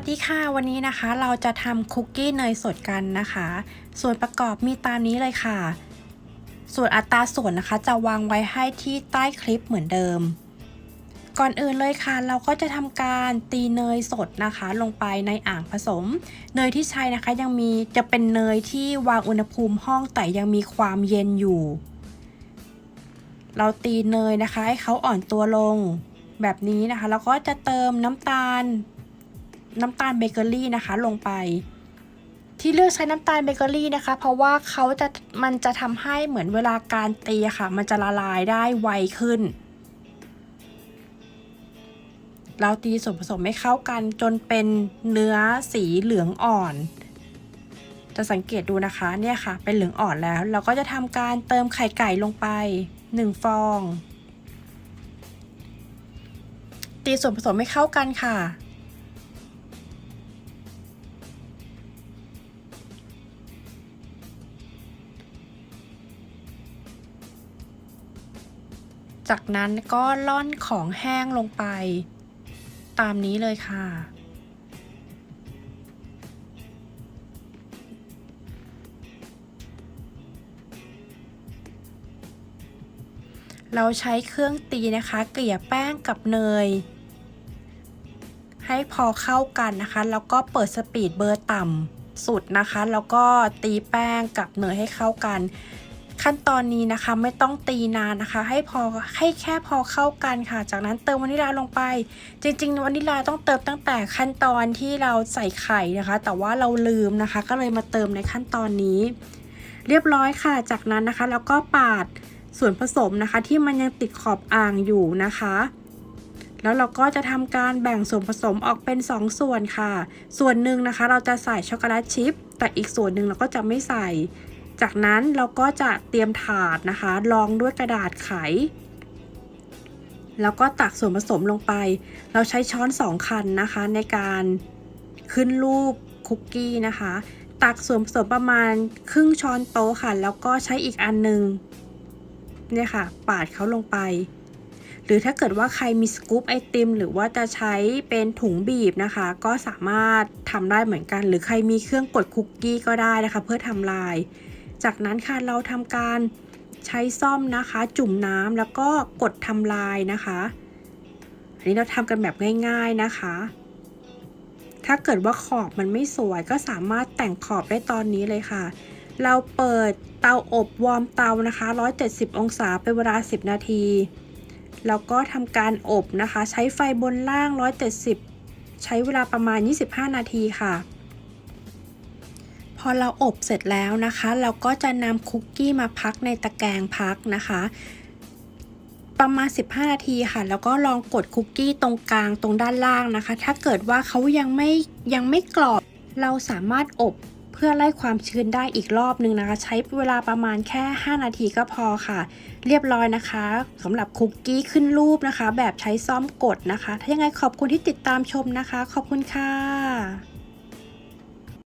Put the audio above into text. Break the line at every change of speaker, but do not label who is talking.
สวัสดีค่ะ วันนี้นะคะเราจะทำคุกกี้เนยสดกันนะคะ ส่วนประกอบมีตามนี้เลยค่ะ ส่วนอัตราส่วนนะคะ จะวางไว้ให้ที่ใต้คลิปเหมือนเดิม ก่อนอื่นเลยค่ะ เราก็จะทำการตีเนยสดนะคะ ลงไปในอ่างผสม เนยที่ใช้นะคะยังมีจะเป็นเนยที่วางอุณหภูมิห้องแต่ยังมีความเย็นอยู่ เราตีเนยนะคะให้เขาอ่อนตัวลงแบบนี้นะคะ แล้วก็จะเติมน้ำตาล น้ำตาลเบเกอรี่นะคะลงไป ที่เลือกใช้น้ำตาลเบเกอรี่นะคะ เพราะว่าเขาจะมันจะทำให้เหมือนเวลาการตีค่ะ มันจะละลายได้ไวขึ้น เราตีส่วนผสมให้เข้ากันจนเป็นเนื้อสีเหลืองอ่อนจะสังเกตดูนะคะเนี่ยค่ะ เป็นเหลืองอ่อนแล้ว เราก็จะทำการเติมไข่ไก่ลงไป 1 ฟอง ตีส่วนผสมให้เข้ากันค่ะ จากนั้นก็ล่อนของแห้งลงไป ตามนี้เลยค่ะ เราใช้เครื่องตีนะคะ เกลี่ยแป้งกับเนย ให้พอเข้ากันนะคะ แล้วก็เปิดสปีดเบอร์ต่ำสุดนะคะ แล้วก็ตีแป้งกับเนยให้เข้ากัน ขั้นตอนนี้นะคะไม่ต้องตีนานนะคะ ให้พอให้แค่พอเข้ากันค่ะ จากนั้นเติมวานิลาลงไป จริงๆวานิลาต้องเติมตั้งแต่ขั้นตอนที่เราใส่ไข่นะคะ แต่ว่าเราลืมนะคะ ก็เลยมาเติมในขั้นตอนนี้ เรียบร้อยค่ะ จากนั้นนะคะแล้วก็ปาดส่วนผสมนะคะ ที่มันยังติดขอบอ่างอยู่นะคะแล้วเราก็จะทำการแบ่งส่วนผสมออกเป็น 2 ส่วนค่ะ ส่วนหนึ่งนะคะ เราจะใส่ช็อกโกแลตชิพ แต่อีกส่วนหนึ่งเราก็จะไม่ใส่ จากนั้นเราก็จะเตรียมถาดนะคะรองด้วยกระดาษไข แล้วก็ตักส่วนผสมลงไป เราใช้ช้อนสองคันนะคะ ในการขึ้นรูปคุกกี้นะคะ ตักส่วนผสมประมาณครึ่งช้อนโต๊ะค่ะ แล้วก็ใช้อีกอันหนึ่งเนี่ยค่ะ ปาดเขาลงไป หรือถ้าเกิดว่าใครมีสกู๊ปไอติม หรือว่าจะใช้เป็นถุงบีบนะคะ ก็สามารถทำได้เหมือนกัน หรือใครมีเครื่องกดคุกกี้ก็ได้นะคะ เพื่อทำลาย จากนั้นค่ะเราทำการใช้ซ่อมนะคะ จุ่มน้ำแล้วก็กดทำลายนะคะ อันนี้เราทำกันแบบง่าย ๆนะคะ ถ้าเกิดว่าขอบมันไม่สวยก็สามารถแต่งขอบได้ตอนนี้เลยค่ะ เราเปิดเตาอบวอร์มเตานะคะ 170 องศาเป็นเวลา 10 นาทีแล้วก็ทำการอบนะคะ ใช้ไฟบนล่าง 170 ใช้เวลาประมาณ 25 นาทีค่ะ พอเราอบเสร็จแล้วนะคะ เราก็จะนำคุกกี้มาพักในตะแกรงพักนะคะ ประมาณ 15 นาทีค่ะ แล้วก็ลองกดคุกกี้ตรงกลางตรงด้านล่างนะคะ ถ้าเกิดว่าเขายังไม่ยังไม่กรอบ เราสามารถอบเพื่อไล่ความชื้นได้อีกรอบนึงนะคะ ใช้เวลาประมาณแค่ 5 นาทีก็พอค่ะ เรียบร้อยนะคะสำหรับคุกกี้ขึ้นรูปนะคะ แบบใช้ซ่อมกดนะคะ ถ้ายังไงขอบคุณที่ติดตามชมนะคะ ขอบคุณค่ะ